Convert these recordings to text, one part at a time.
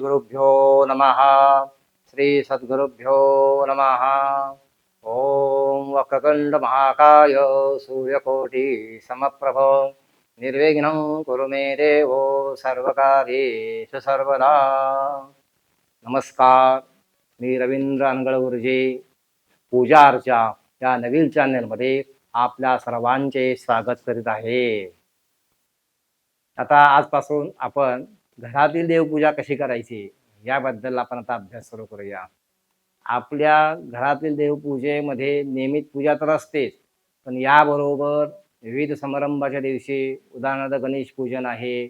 गुरुभ्यो नमः। श्री सद्गुरुभ्यो नमः। ॐ वक्रतुण्ड महाकाय समप्रभ निर्विघ्नं कुरु मे देवो सर्वकार्येषु सर्वदा। नमस्कार मी रवींद्र अनगळ पूजा अर्चा या नवीन चॅनलमध्ये आपल्या सर्वांचे स्वागत करीत आहे. आता आजपासून आपण घरातील देवपूजा कशी करायची याबद्दल आपण आता अभ्यास सुरू करूया. आपल्या घरातील देवपूजेमध्ये नियमित पूजा तर असतेच पण याबरोबर विविध समारंभाच्या दिवशी उदाहरणार्थ गणेश पूजन आहे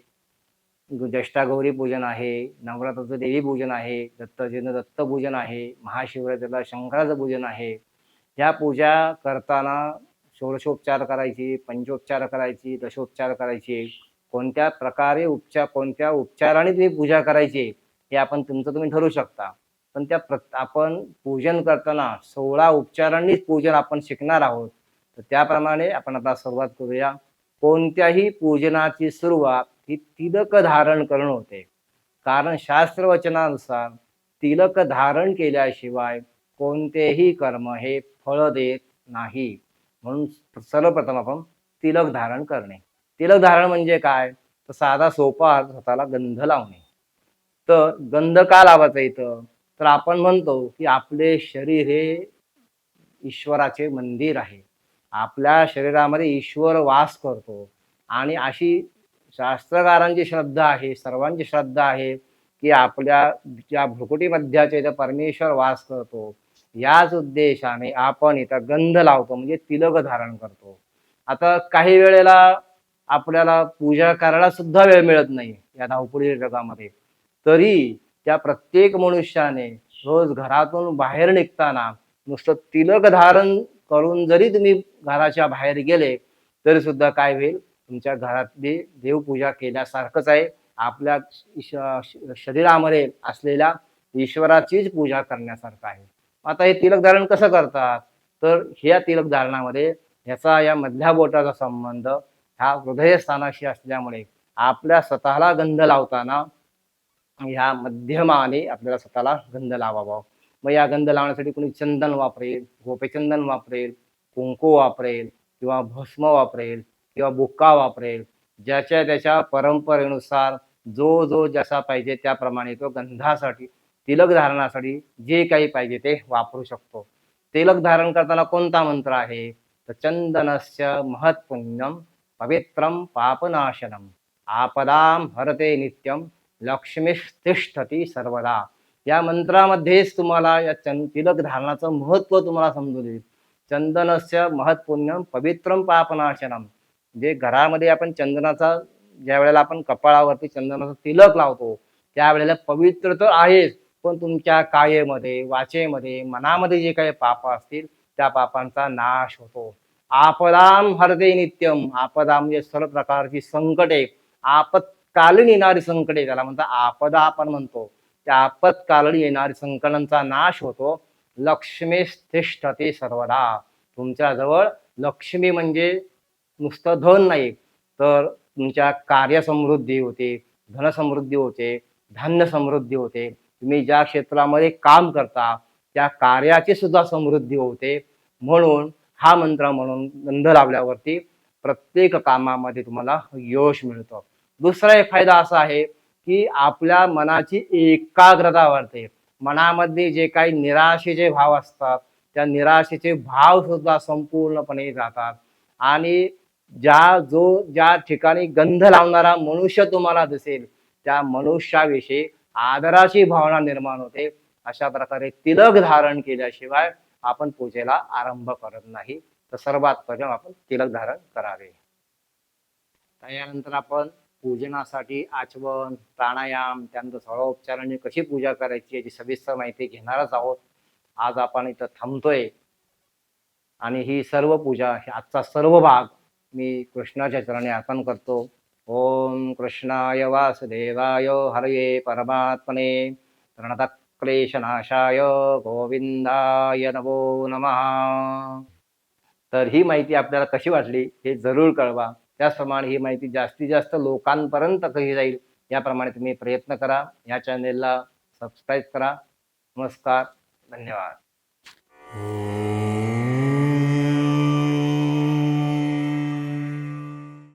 ज्येष्ठागौरी पूजन आहे नवरात्राचं देवी पूजन आहे दत्तजीनं दत्तपूजन आहे महाशिवरात्रीला शंकराचं पूजन आहे. या पूजा करताना षोडशोपचार करायची पंचोपचार करायची दशोपचार करायची. कोणत्या प्रकारे उपचार कोणत्या उपचाराने तुम्ही पूजा करायची हे आपण तुमचं तुम्ही ठरवू शकता. पण त्या प्र आपण पूजन करताना सोळा उपचारांनीच पूजन आपण शिकणार आहोत. तर त्याप्रमाणे आपण आता सुरुवात करूया. कोणत्याही पूजनाची सुरुवात ही तिलक धारण करणं होते. कारण शास्त्रवचनानुसार तिलक धारण केल्याशिवाय कोणतेही कर्म हे फळ देत नाही. म्हणून सर्वप्रथम आपण तिलक धारण करणे. तिलक धारण म्हणजे काय? तर साधा सोपा अर्थ स्वतःला गंध लावणे. तर गंध का लावायचा इथं? तर आपण म्हणतो की आपले शरीर हे ईश्वराचे मंदिर आहे. आपल्या शरीरामध्ये ईश्वर वास करतो. आणि अशी शास्त्रकारांची श्रद्धा आहे सर्वांची श्रद्धा आहे की आपल्या ज्या भ्रुकुटी मध्याचे इथं परमेश्वर वास करतो याच उद्देशाने आपण इथं गंध लावतो म्हणजे तिलक धारण करतो. आता काही वेळेला आपल्याला पूजा करायला सुद्धा वेळ मिळत नाही या धावपळीच्या जगामध्ये. तरी त्या प्रत्येक मनुष्याने रोज घरातून बाहेर निघताना नुसतं तिलक धारण करून जरी तुम्ही घराच्या बाहेर गेले तरी सुद्धा काय होईल? तुमच्या घरातली देवपूजा केल्यासारखंच आहे. आपल्या शरीरामध्ये असलेल्या ईश्वराचीच पूजा करण्यासारखं आहे. आता हे तिलक धारण कसं करतात? तर ह्या तिलक धारणामध्ये ह्याचा या मधल्या बोटाचा संबंध ह्या हृदयस्थानाशी असल्यामुळे आपल्या स्वतःला गंध लावताना ह्या मध्यमाने आपल्याला स्वतःला गंध लावावा. मग या गंध लावण्यासाठी कोणी चंदन वापरेल गोपेचंदन वापरेल कुंकू वापरेल किंवा भस्म वापरेल किंवा बुक्का वापरेल. ज्याच्या त्याच्या परंपरेनुसार जो जो जसा पाहिजे त्याप्रमाणे तो गंधासाठी तिलक धारणासाठी जे काही पाहिजे ते वापरू शकतो. तिलक धारण करताना कोणता मंत्र आहे? तर चंदनस्य महत्पुण्यम पवित्रम पापनाशनम। आपदाम हरते नित्यम लक्ष्मीस्तिष्ठती सर्वदा। या मंत्रामध्येच तुम्हाला या चंद तिलक धारणाचं महत्त्व तुम्हाला समजून देईल चंदनस्य महत्पुण्यम पवित्रम पापनाशनम। जे घरामध्ये आपण चंदनाचा ज्या वेळेला आपण कपाळावरती चंदनाचा तिलक लावतो त्यावेळेला पवित्र तर आहेच पण तुमच्या कायेमध्ये वाचेमध्ये मनामध्ये जे काही पाप असतील त्या पापांचा नाश होतो. आपदाम हरदे नित्यम. आपदा म्हणजे सर्व प्रकारची संकटे. आपत्कालीन येणारी संकटे त्याला म्हणतात आपदा आपण म्हणतो. त्या आपत्कालीन येणारी संकटांचा नाश होतो. लक्ष्मी तिष्ठते सर्वदा. तुमच्याजवळ लक्ष्मी म्हणजे नुसतं धन नाही तर तुमच्या कार्यसमृद्धी होते धनसमृद्धी होते धान्य समृद्धी होते. तुम्ही ज्या क्षेत्रामध्ये काम करता त्या कार्याची सुद्धा समृद्धी होते. म्हणून हा मंत्र म्हणून गंध लावल्यावरती प्रत्येक कामामध्ये तुम्हाला यश मिळतं. दुसरा एक फायदा असा आहे की आपल्या मनाची एकाग्रता वाढते. मनामध्ये जे काही निराशेचे भाव असतात त्या निराशेचे भाव सुद्धा संपूर्णपणे जातात. आणि ज्या जो ज्या ठिकाणी गंध लावणारा मनुष्य तुम्हाला दिसेल त्या मनुष्याविषयी आदराची भावना निर्माण होते. अशा प्रकारे तिलक धारण केल्याशिवाय आपण पूजेला आरंभ करत नाही. तर सर्वात प्रथम आपण तिलक धारण करावे. त्यानंतर आपण पूजनासाठी आचमन प्राणायाम त्यानंतर सोळाउपचारांनी कशी पूजा करायची याची सविस्तर माहिती घेणारच आहोत. आज आपण इथं थांबतोय. आणि ही सर्व पूजा आजचा सर्व भाग मी कृष्णाच्या चरणी अर्पण करतो. ओम कृष्णाय वासुदेवाय हरये परमात्मने. क्लेशनाशाय गोविंदाय नमो नमः तर ही माहिती आपल्याला कशी वाटली हे जरूर कळवा त्याचप्रमाणे ही माहिती जास्तीत जास्त लोकांपर्यंत कशी जाईल याप्रमाणे तुम्ही प्रयत्न करा या चॅनेलला सबस्क्राईब करा नमस्कार धन्यवाद